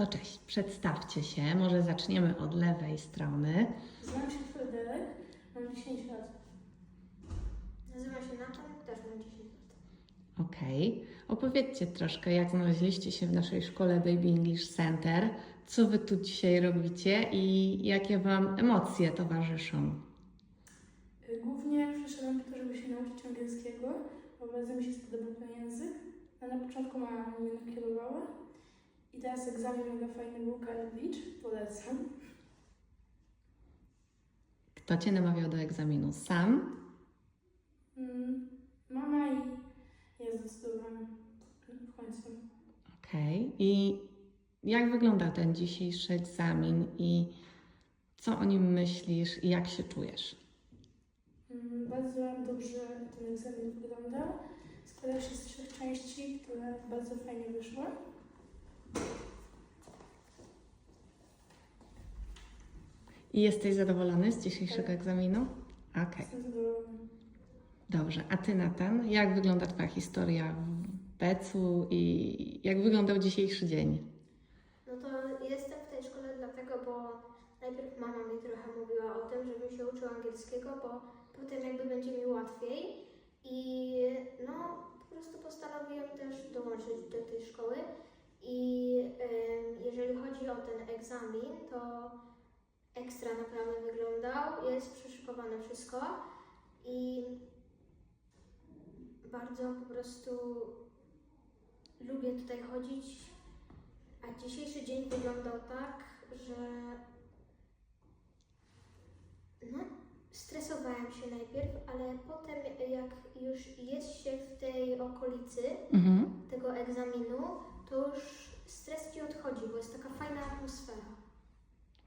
To cześć, przedstawcie się. Może zaczniemy od lewej strony. Nazywam się Fryderyk, mam 10 lat. Nazywam się Natan, też mam 10 lat. Okej. Opowiedzcie troszkę, jak znaleźliście się w naszej szkole Baby English Center. Co wy tu dzisiaj robicie i jakie wam emocje towarzyszą? Y, Głównie przyszedłem po to, żeby się nauczyć angielskiego, bo bardzo mi się spodobał ten język. A na początku mama mnie nakierowała. I teraz egzamin mega fajny był Beach, polecam. Kto cię namawiał do egzaminu? Sam? Mm, Mama i ja zdecydowałam w końcu. Okej. I jak wyglądał ten dzisiejszy egzamin i co o nim myślisz i jak się czujesz? Mm, Bardzo dobrze ten egzamin wyglądał. Składał się z trzech części, które bardzo fajnie wyszły. I jesteś zadowolony z dzisiejszego Tak. egzaminu? Okej. Jestem zadowolona. Dobrze, a Ty Natan, jak wygląda Twoja historia w Becu i jak wyglądał dzisiejszy dzień? No to jestem w tej szkole dlatego, bo najpierw mama mi trochę mówiła o tym, żebym się uczył angielskiego, bo potem jakby będzie mi łatwiej. I no po prostu postanowiłam też dołączyć do tej szkoły. O ten egzamin, to ekstra naprawdę wyglądał. Jest przyszykowane wszystko i bardzo po prostu lubię tutaj chodzić. A dzisiejszy dzień wyglądał tak, że no, stresowałem się najpierw, ale potem jak już jest się w tej okolicy Mhm. tego egzaminu, to już stres ci odchodzi, bo jest taka fajna atmosfera.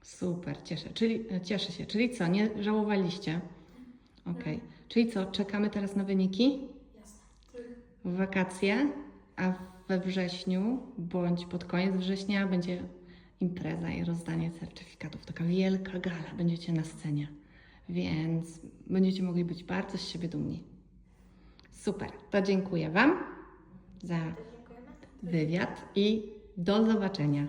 Super, cieszę, czyli, e, cieszę się. Czyli co, nie żałowaliście? Okej. Czyli co, czekamy teraz na wyniki Jasne. Tak. w wakacje, a we wrześniu bądź pod koniec września będzie impreza i rozdanie certyfikatów. Taka wielka gala, będziecie na scenie, więc będziecie mogli być bardzo z siebie dumni. Super, to dziękuję Wam za wywiad i do zobaczenia.